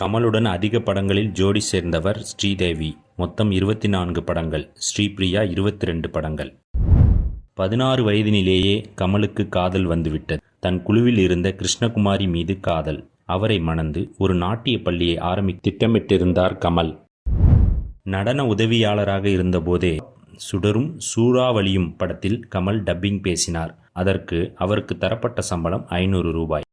கமலுடன் அதிக படங்களில் ஜோடி சேர்ந்தவர் ஸ்ரீதேவி. மொத்தம் இருபத்தி நான்கு படங்கள். ஸ்ரீபிரியா இருபத்தி ரெண்டு படங்கள். பதினாறு வயதினிலேயே கமலுக்கு காதல் வந்துவிட்டது. தன் குழுவில் இருந்த கிருஷ்ணகுமாரி மீது காதல். அவரை மணந்து ஒரு நாட்டிய பள்ளியை ஆரம்பி திட்டமிட்டிருந்தார் கமல். நடன உதவியாளராக இருந்தபோதே சுடரும் சூறாவளியும் படத்தில் கமல் டப்பிங் பேசினார். அதற்கு அவருக்கு தரப்பட்ட சம்பளம் ஐநூறு ரூபாய்.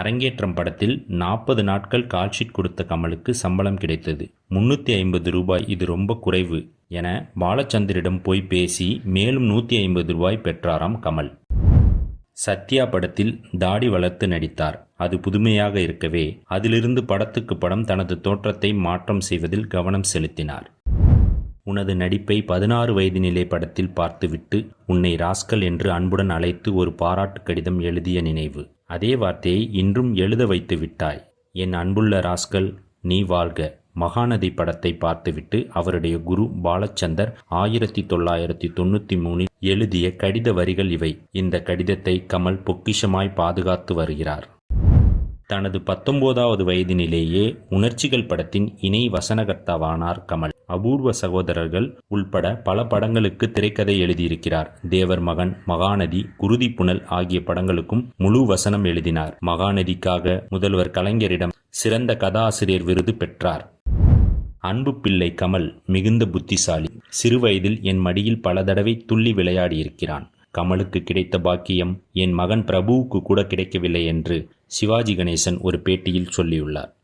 அரங்கேற்றம் படத்தில் நாற்பது நாட்கள் கால்ஷீட் கொடுத்த கமலுக்கு சம்பளம் கிடைத்தது. முன்னூற்றி ஐம்பது ரூபாய் இது ரொம்ப குறைவு என பாலச்சந்தரிடம் போய் பேசி மேலும் நூற்றி ஐம்பது ரூபாய் பெற்றாராம் கமல். சத்யா படத்தில் தாடி வளர்த்து நடித்தார். அது புதுமையாக இருக்கவே அதிலிருந்து படத்துக்கு படம் தனது தோற்றத்தை மாற்றம் செய்வதில் கவனம் செலுத்தினார். உனது நடிப்பை பதினாறு வயதினிலே படத்தில் பார்த்துவிட்டு உன்னை ராஸ்கல் என்று அன்புடன் அழைத்து ஒரு பாராட்டு கடிதம் எழுதிய நினைவு. அதே வார்த்தையை இன்றும் எழுத வைத்து விட்டாய். என் அன்புள்ள ராஸ்கல் நீ வாழ்க. மகாநதி படத்தை பார்த்துவிட்டு அவருடைய குரு பாலச்சந்தர் ஆயிரத்தி தொள்ளாயிரத்தி தொண்ணூற்றி மூணில் எழுதிய கடித வரிகள் இவை. இந்த கடிதத்தை கமல் பொக்கிஷமாய் பாதுகாத்து வருகிறார். தனது பத்தொன்பதாவது வயதினிலேயே உணர்ச்சிகள் படத்தின் இணை வசனகர்த்தாவானார் கமல். அபூர்வ சகோதரர்கள் உள்பட பல படங்களுக்கு திரைக்கதை எழுதியிருக்கிறார். தேவர் மகன் மகாநதி குருதி புனல் ஆகிய படங்களுக்கும் முழு வசனம் எழுதினார். மகாநதிக்காக முதல்வர் கலைஞரிடம் சிறந்த கதாசிரியர் விருது பெற்றார். அன்பு பிள்ளை கமல் மிகுந்த புத்திசாலி. சிறுவயதில் என் மடியில் பல தடவை துள்ளி விளையாடியிருக்கிறான். கமலுக்கு கிடைத்த பாக்கியம் என் மகன் பிரபுவுக்கு கூட கிடைக்கவில்லை என்று சிவாஜி கணேசன் ஒரு பேட்டியில் சொல்லியுள்ளார்.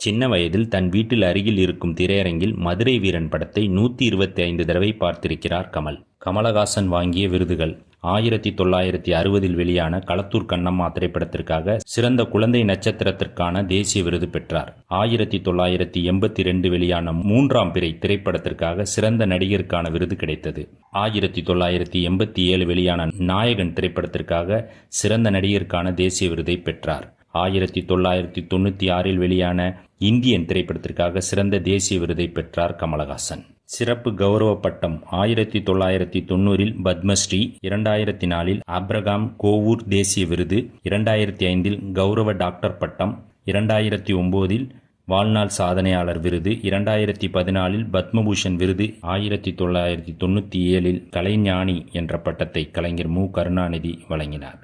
சின்ன வயதில் தன் வீட்டில் அருகில் இருக்கும் திரையரங்கில் மதுரை வீரன் படத்தை நூற்றி இருபத்தி ஐந்து தடவை பார்த்திருக்கிறார் கமல். கமலஹாசன் வாங்கிய விருதுகள். ஆயிரத்தி தொள்ளாயிரத்தி அறுபதில் வெளியான களத்தூர் கண்ணம்மா திரைப்படத்திற்காக சிறந்த குழந்தை நட்சத்திரத்திற்கான தேசிய விருது பெற்றார். ஆயிரத்தி தொள்ளாயிரத்தி எண்பத்தி ரெண்டு வெளியான மூன்றாம் பிறை திரைப்படத்திற்காக சிறந்த நடிகருக்கான விருது கிடைத்தது. ஆயிரத்தி தொள்ளாயிரத்தி எண்பத்தி ஏழு வெளியான நாயகன் திரைப்படத்திற்காக சிறந்த நடிகருக்கான தேசிய விருதை பெற்றார். ஆயிரத்தி தொள்ளாயிரத்தி தொண்ணூற்றி ஆறில் வெளியான இந்தியன் திரைப்படத்திற்காக சிறந்த தேசிய விருதை பெற்றார் கமலஹாசன். சிறப்பு கௌரவ பட்டம் ஆயிரத்தி தொள்ளாயிரத்தி தொண்ணூறில் பத்மஸ்ரீ இரண்டாயிரத்தி நாலில் ஆப்ரகாம் கோவூர் தேசிய விருது இரண்டாயிரத்தி ஐந்தில் கௌரவ டாக்டர் பட்டம் இரண்டாயிரத்தி ஒம்போதில் வாழ்நாள் சாதனையாளர் விருது இரண்டாயிரத்தி பதினாலில் பத்மபூஷன் விருது ஆயிரத்தி தொள்ளாயிரத்தி தொண்ணூற்றி ஏழில் கலைஞானி என்ற பட்டத்தை கலைஞர் மு. கருணாநிதி வழங்கினார்.